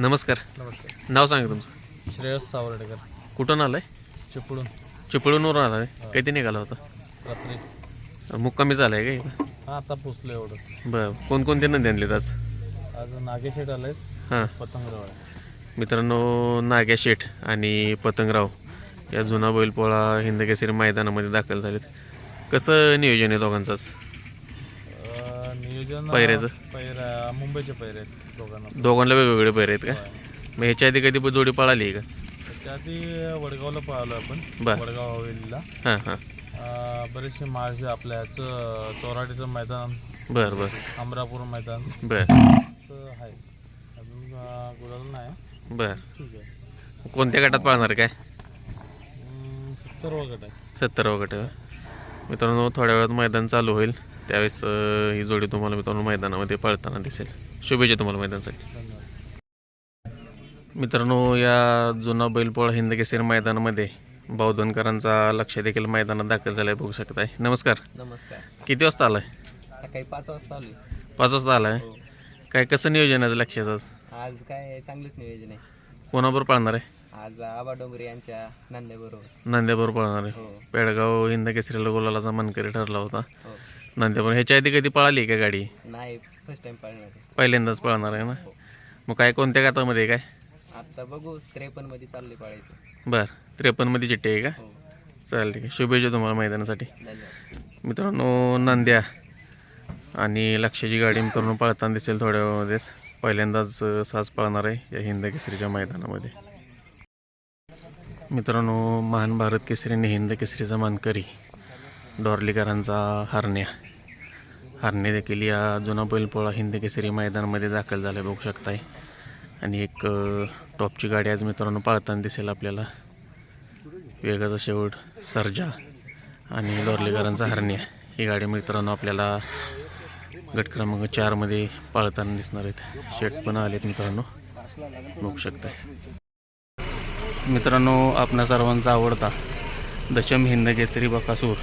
नमस्कार. नमस्कार. नाव सांगा तुमचं. श्रेयस सावर्डेकर. कुठून आलाय? चिपळून चिपळूणवरून आलाय. कधी निघाला होता. रात्री. मुक्कामी झालाय का इथं? हा आता पोचलो एवढं. बरं. कोणकोणते नंदी आणलेत आज? आज नागेशेट आलाय हां. पतंगराव आहे. मित्रांनो नाग्या शेठ आणि पतंगराव या जुना बैलपोळा हिंदकेसरी मैदानामध्ये दाखल झालेत. कसं नियोजन आहे दोघांचाच नियोजन पैऱ्याचं? पैरा मुंबईचे पैरे आहेत दोघांना. दोघांना वेगवेगळे पैर आहेत का. मग ह्याच्या आधी कधी जोडी पळाली आहे का? त्याच्या आधी वडगावला पळालो आपण बर. वडगाव हवेलीला. हां हां. अं, बरेचसे माळशे आपल्या ह्याचं चोराडीचं मैदान बरं बरं. अमरापूर मैदान. बरं. तर आहे. अजून अं, गुलाल नाही. बरं. ठीक आहे. कोणत्या गटात पळणार काय? अं, सत्तर वगैरे आहे. सत्तर गट मित्रांनो थोड्या वेळात मैदान चालू होईल. त्यावेळेस ही जोडी तुम्हाला मित्रांनो मैदानामध्ये पळताना दिसेल. शुभेच्छा तुम्हाला मैदानासाठी. मित्रांनो या जुना बैलपोळा हिंदकेसरी मैदानामध्ये बावधनकरांचा लक्ष देखील मैदानात दाखल झालाय बघू शकताय. नमस्कार. नमस्कार. किती वाजता आलाय? सकाळी पाच वाजता आलोय. पाच वाजता आलाय? हो. काय कसं नियोजन आहे लक्षात आज? आज काय चांगलंच नियोजन आहे. कोणाबरोबर पळणार आहे? आज आबा डोंगरे यांच्या नांदेबरोबर नांद्याबरोबर पळणार आहे. हो. पेडगाव हिंदकेसरीला गोलालाचा मनकरी ठरला होता. नांद्याबरोबर ह्याच्या आधी कधी पळाली का गाडी? नाही फर्स्ट टाइम पाळणार आहे. पहिल्यांदाच पळणार आहे ना? हो. मग काय कोणत्या गातामध्ये आहे काय? आता बघू त्रेपन्नमध्ये चालले पाळायचं. बरं त्रेपन्नमध्ये चिठ्ठी आहे का? हो. चालेल ठीक आहे. शुभेच्छा तुम्हाला मैदानासाठी. धन्यवाद. मित्रांनो नांद्या आणि लक्षाची गाडी मित्रांनो पळताना दिसेल थोड्या वेळामध्येच. पहिल्यांदाच अं, साज पळणार आहे या हिंद केसरीच्या मैदानामध्ये. मित्रांनो महान भारत केसरी आणि हिंद केसरीचा मानकरी डॉर्लीकरांचा हरण्या. हरणे देखील या जुना बैलपोळा हिंद केसरी मैदानामध्ये दाखल झाले बघू शकताय. आणि एक टॉपची गाडी आज मित्रांनो पाळताना दिसेल आपल्याला. वेगाचा शेवट सर्जा आणि डॉर्लीकरांचा हरण्या. ही गाडी मित्रांनो आपल्याला गट क्रमांक चारमध्ये पाळताना दिसणार आहेत. शेट पण आलेत मित्रांनो. बघू शकताय. मित्रांनो आपणा सर्वांचा आवडता दशम हिंद केसरी बकासूर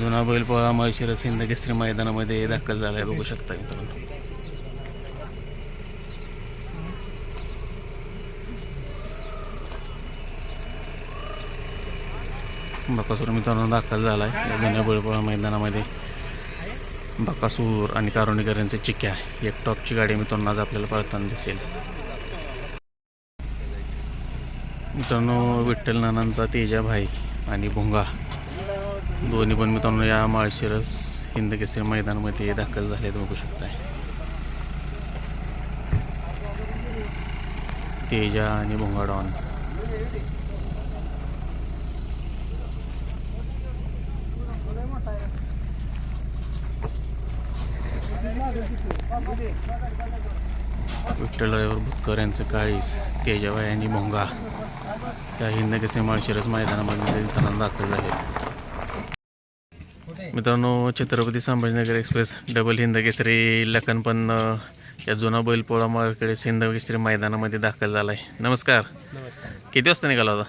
जुना बैलपोळा माळशिरस हिंद मैदानामध्ये दाखल झाला आहे बघू शकता मित्रांनो. बकासूर मित्रांनो दाखल झाला आहे जुन्या बैलपोळा मैदानामध्ये. बकासूर आणि कारुणीकर यांचे चिक्या एक टॉपची गाडी मित्रांनो आज आपल्याला पळताना दिसेल. मित्रांनो विठ्ठल नानांचा तेजा भाई आणि भुंगा. दोन्ही पण मित्रांनो या माळशिरस हिंदकेसरी मैदानामध्ये दाखल झालेत बघू शकताय. तेजा आणि भोंगाडॉन. विठ्ठल ड्रायव्हर भुतकर यांचं काळीस तेजाबाई आणि भोंगा. त्या हिंदकेसरी माळशिरस मैदानामध्ये त्यांना दाखल झाले. मित्रांनो छत्रपती संभाजीनगर एक्सप्रेस डबल हिंद केसरी लखन पण अं, या जुना बैलपोळा मार्केट हिंद केसरी मैदानामध्ये दाखल झाला आहे नमस्कार. नमस्कार. किती वाजता निघाला होता?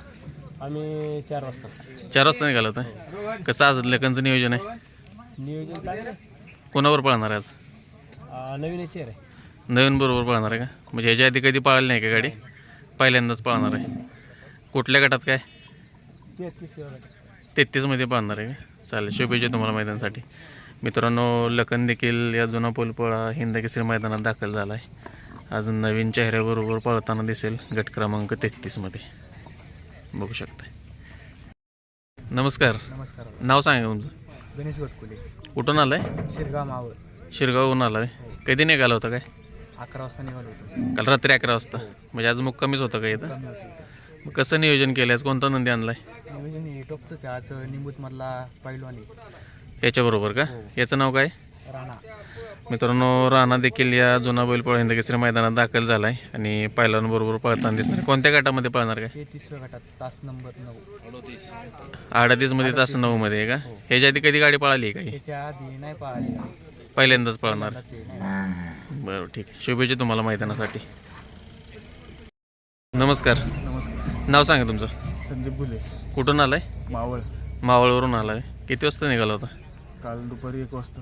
आम्ही चार वाजता. चार वाजता निघाला होता? कसं आज लखनचं नियोजन आहे? नियोजन कोणावर पळणार आहे आज? नवीन आहे. नवीन बरोबर पळणार आहे का? म्हणजे ह्याच्या आधी कधी पळाली नाही का गाडी? पहिल्यांदाच पळणार आहे. कुठल्या गटात काय? तेहतीस तेहतीसमध्ये पळणार आहे का? चालेल. शुभेच्छा तुम्हाला मैदानासाठी. मित्रांनो लखन देखील या जुना पोलपोळा हिंद केसरी मैदानात दाखल झाला आहे आज नवीन चेहऱ्याबरोबर पळताना दिसेल गट क्रमांक तेहतीसमध्ये बघू शकता नमस्कार. नमस्कार. नाव सांगा तुमचं. गणेश गटकुले कुठून आलाय? शिरगाव मावळ. शिरगावहून आलाय. कधी निघाला होता काय? अकरा वाजता निघालो होतो. काल रात्री अकरा वाजता. म्हणजे आज मुक्कामीच होतं का इथं? कमी होतो मग कसं नियोजन केलं आज कोणता नंदी आणलाय? नियोजन टोपचंच आहे. आज निंबूत मधला पैलवानी याच्याबरोबर का? याचं नाव काय? राणा. मित्रांनो राणा देखील या जुना बैलपोळा हिंद केसरी मैदानात दाखल झालाय. आणि पहिल्यांबरोबर पळताना दिसणार. कोणत्या गटामध्ये पळणार काय? तेहतीसव्या गटात तास नंबर नऊ. अडतीसमध्ये तास नऊमध्ये आहे का? ह्याच्या आधी कधी गाडी पळाली आहे काही? त्याच्या आधी नाही पाहिली पहिल्यांदाच पळणार. बरं ठीक आहे. शुभेच्छा तुम्हाला मैदानासाठी. नमस्कार. नमस्कार. नाव सांगा तुमचं. संदीप बुले कुठून आलाय? मावळ. मावळवरून आलाय. किती वाजता निघाला होता? काल दुपारी एक वाजता.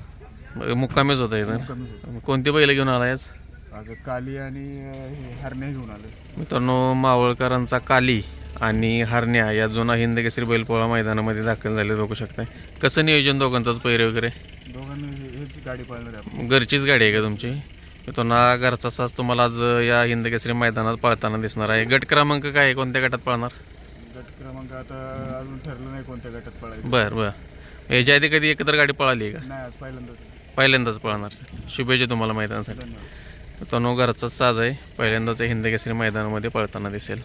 बरं, मुक्कामीच होता इथं. कमी कोणती बैल घेऊन आलाय आज? आज काली आणि अं, हे हरणे घेऊन आलो मित्रांनो मावळकरांचा काली आणि हरण्या या जुना हिंद केसरी बैलपोळा मैदानामध्ये दाखल झाले बघू शकताय. कसं नियोजन दोघांचाच पैरे वगैरे? दोघांनी हे- गाडी पाळणार आहे आपण. घरचीच गाडी आहे का तुमची? मित्रांनो हा घरचा साज तुम्हाला आज या हिंद केसरी मैदानात पळताना दिसणार आहे. गट क्रमांक काय आहे? कोणत्या गटात पळणार? गट क्रमांक आता अजून ठरलं नाही कोणत्या गटात पळायचं. बरं बरं. याच्या आधी कधी एकत्र गाडी पळाली आहे का? नाही आज पहिल्यांदाच पहिल्यांदाच पळणार. शुभेच्छा तुम्हाला मैदानासाठी. धन्यवाद. मित्रांनो घरचाच साज आहे. पहिल्यांदाच हिंद केसरी मैदानामध्ये पळताना दिसेल.